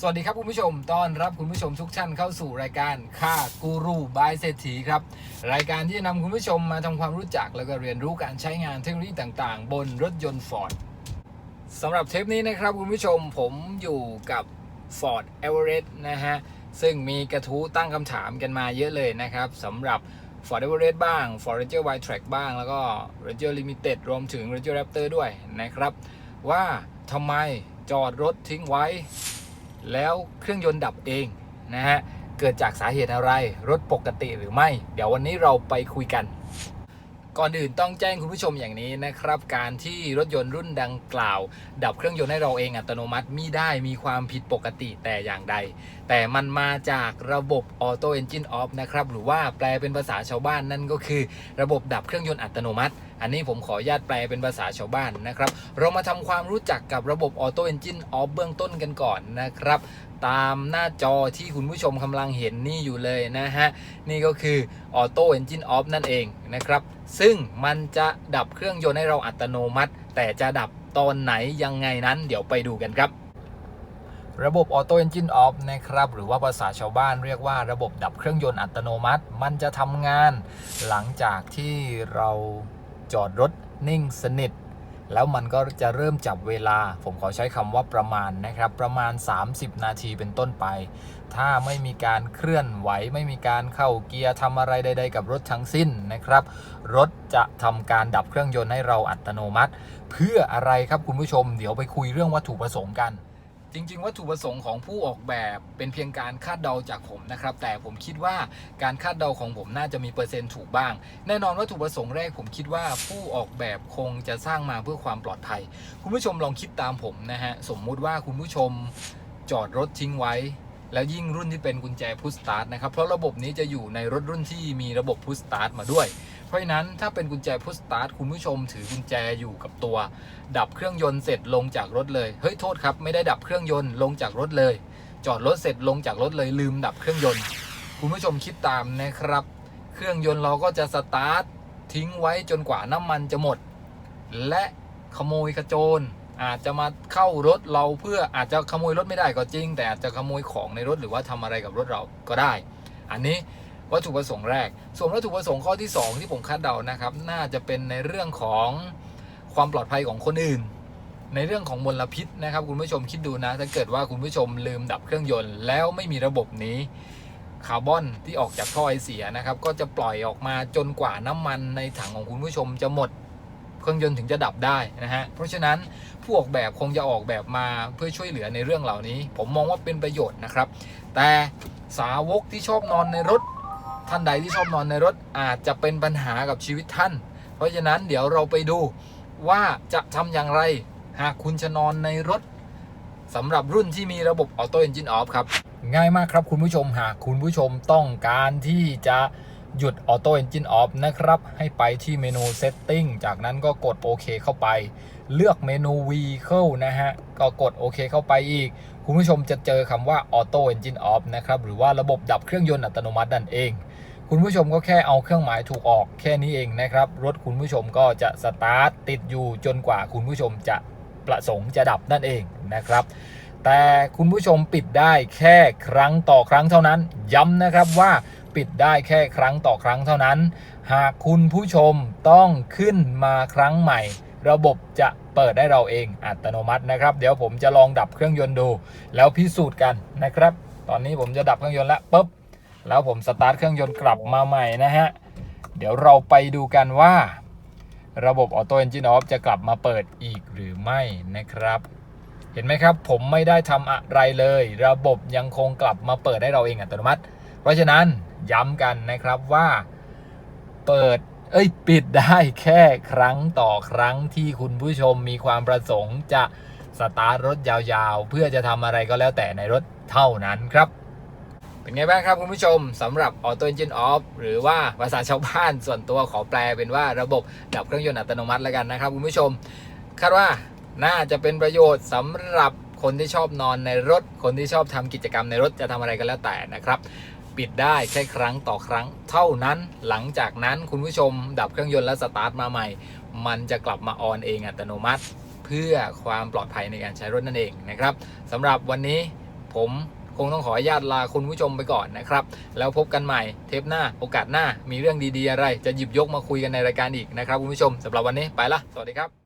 สวัสดีครับคุณผู้ชม ต้อนรับคุณผู้ชมทุกท่านเข้าสู่รายการค่ากูรูบายเศรษฐีครับ รายการที่จะนำคุณผู้ชมมาทำความรู้จัก แล้วก็เรียนรู้การใช้งานเทคโนโลยีต่างๆ บนรถยนต์ Ford สำหรับเทปนี้นะครับคุณผู้ชมผมอยู่กับ Ford Everest นะฮะ ซึ่งมีกระทู้ตั้งคำถามกันมาเยอะเลยนะครับสำหรับ Ford Everest บ้าง Ford Ranger Y-Track บ้าง แล้วก็ Ranger Limited รวมถึง Ranger Raptor ด้วยนะครับ ว่าทำไมจอดรถทิ้งไว้ แล้วเครื่องยนต์ดับเองนะฮะเกิดจากสาเหตุอะไรรถปกติหรือไม่ เดี๋ยววันนี้เราไปคุยกัน ก่อนอื่นต้องแจ้งคุณผู้ชมอย่างนี้นะครับ การที่รถยนต์รุ่นดังกล่าว ดับเครื่องยนต์ให้เราเองอัตโนมัติมิได้มีความผิดปกติแต่อย่างใด แต่มันมาจากระบบ Auto Engine Off นะครับหรือว่าแปลเป็นภาษาชาวบ้านนั่นก็คือ ระบบดับเครื่องยนต์อัตโนมัติ อันนี้ผมขออนุญาตแปลเป็นภาษาชาวบ้านนะครับ เรามาทำความรู้จักกับระบบ Auto Engine Off เบื้องต้นกันก่อนนะครับตามหน้าจอที่คุณผู้ชมกำลังเห็นนี่อยู่เลยนะฮะ นี่ก็คือ Auto Engine Off นั่นเองนะครับ ซึ่งมันจะดับเครื่องยนต์ให้เราอัตโนมัติ แต่จะดับตอนไหนยังไงนั้นเดี๋ยวไปดูกันครับระบบ Auto Engine Off นะครับ หรือว่าภาษาชาวบ้านเรียกว่าระบบดับเครื่องยนต์อัตโนมัติ มันจะทำงานหลังจากที่เรา จอดรถนิ่งสนิท แล้วมันก็จะเริ่มจับเวลา ผมขอใช้คำว่าประมาณนะครับ ประมาณ 30 นาทีเป็นต้นไป ถ้าไม่มีการเคลื่อนไหว ไม่มีการเข้าเกียร์ทำอะไรใด ๆ กับรถทั้งสิ้นนะครับ รถจะทำการดับเครื่องยนต์ให้เราอัตโนมัติ เพื่ออะไรครับคุณผู้ชม เดี๋ยวไปคุยเรื่องวัตถุประสงค์กัน จริง ๆ วัตถุประสงค์ของผู้ออกแบบเป็นเพียงการคาดเดาจากผมนะครับ แต่ผมคิดว่าการคาดเดาของผมน่าจะมีเปอร์เซ็นต์ถูกบ้าง แน่นอนวัตถุประสงค์แรกผมคิดว่าผู้ออกแบบคงจะสร้างมาเพื่อความปลอดภัย คุณผู้ชมลองคิดตามผมนะฮะ สมมุติว่าคุณผู้ชมจอดรถทิ้งไว้ แล้วยิ่งรุ่นที่เป็นกุญแจพุชสตาร์ทนะครับ เพราะระบบนี้จะอยู่ในรถรุ่นที่มีระบบพุชสตาร์ทมาด้วย เพราะฉะนั้นถ้าเป็นกุญแจพุชสตาร์ทคุณผู้ชมถือกุญแจอยู่กับตัว ดับเครื่องยนต์เสร็จลงจากรถเลย เฮ้ยโทษครับไม่ได้ดับเครื่องยนต์ลงจากรถเลย จอดรถเสร็จลงจากรถเลยลืมดับเครื่องยนต์ คุณผู้ชมคิดตามนะครับ เครื่องยนต์เราก็จะสตาร์ททิ้งไว้จนกว่าน้ำมันจะหมด และขโมยขโจรอาจจะมาเข้ารถเราเพื่ออาจจะขโมยรถไม่ได้ก็จริง แต่อาจจะขโมยของในรถหรือว่าทำอะไรกับรถเราก็ได้ อันนี้ วัตถุประสงค์แรก ส่วนวัตถุประสงค์ข้อที่ 2 ที่ผมคาดเดานะครับ น่าจะเป็นในเรื่องของความปลอดภัยของคนอื่น ในเรื่องของมลพิษนะครับ คุณผู้ชมคิดดูนะถ้าเกิดว่าคุณผู้ชมลืมดับเครื่องยนต์ แล้วไม่มีระบบนี้คาร์บอนที่ออกจากท่อไอเสียนะครับ ก็จะปล่อยออกมาจนกว่าน้ำมันในถังของคุณผู้ชมจะหมดเครื่องยนต์ถึงจะดับได้นะฮะ เพราะฉะนั้นผู้ออกแบบคงจะออกแบบมาเพื่อช่วยเหลือในเรื่องเหล่านี้ ผมมองว่าเป็นประโยชน์นะครับ แต่สาวกที่ชอบนอนในรถ ท่านใดที่ชอบนอนในรถอาจจะเป็นปัญหากับชีวิตท่าน เพราะฉะนั้นเดี๋ยวเราไปดูว่าจะทำอย่างไร หากคุณจะนอนในรถสำหรับรุ่นที่มีระบบ Auto Engine Off ครับ ง่ายมากครับคุณผู้ชมหากคุณผู้ชมต้องการที่จะหยุด Auto Engine Off นะครับ ให้ไปที่เมนู Setting จากนั้นก็กดโอเคเข้าไป เลือกเมนู Vehicle นะฮะ ก็กดโอเคเข้าไปอีก คุณผู้ชมจะเจอคำว่า Auto Engine Off นะครับหรือว่าระบบดับเครื่องยนต์อัตโนมัตินั่นเอง คุณผู้ชมก็แค่เอาเครื่องหมายถูกออกแค่นี้เองนะครับรถคุณผู้ชมก็จะสตาร์ทติดอยู่จนกว่าคุณผู้ชมจะประสงค์จะดับนั่นเองนะครับ แต่คุณผู้ชมปิดได้แค่ครั้งต่อครั้งเท่านั้น ย้ำนะครับว่าปิดได้แค่ครั้งต่อครั้งเท่านั้น หากคุณผู้ชมต้องขึ้นมาครั้งใหม่ ระบบจะ เปิดได้เราเองอัตโนมัตินะครับ เดี๋ยวผมจะลองดับเครื่องยนต์ดู แล้วพิสูจน์กันนะครับ ตอนนี้ผมจะดับเครื่องยนต์แล้วปุ๊บแล้วผมสตาร์ทเครื่องยนต์กลับมาใหม่นะฮะเดี๋ยวเราไปดูกันว่า ระบบ Auto Engine Off จะกลับมาเปิดอีกหรือไม่นะครับ เห็นไหมครับ ผมไม่ได้ทำอะไรเลย ระบบยังคงกลับมาเปิดให้เราเองอัตโนมัติ เพราะฉะนั้นย้ำกันนะครับว่าเปิด เอ้ยปิดได้แค่ครั้งต่อครั้งที่คุณผู้ชมมีความประสงค์จะสตาร์ทรถยาวๆ เพื่อจะทำอะไรก็แล้วแต่ในรถเท่านั้นครับ เป็นไงบ้างครับคุณผู้ชมสำหรับ Auto Engine Off หรือว่าภาษาชาวบ้านส่วนตัวขอแปลเป็นว่าระบบดับเครื่องยนต์อัตโนมัติแล้วกันนะครับคุณผู้ชม คาดว่าน่าจะเป็นประโยชน์สำหรับคนที่ชอบนอนในรถ คนที่ชอบทำกิจกรรมในรถจะทำอะไรก็แล้วแต่นะครับ ปิดได้แค่ครั้งต่อครั้ง เท่านั้นหลังจากนั้นคุณผู้ชมดับเครื่องยนต์และสตาร์ทมาใหม่ มันจะกลับมาออนเองอัตโนมัติ เพื่อความปลอดภัยในการใช้รถนั่นเองนะครับสำหรับวันนี้ผผมคงต้องขออนุญาตลาคุณผู้ชมไปก่อนนะครับ แล้วพบกันใหม่เทปหน้าโอกาสหน้ามีเรื่องดีๆอะไร จะหยิบยกมาคุยกันในรายการอีกนะครับคุณผู้ชมสำหรับวันนี้ไปละสวัสดีครับ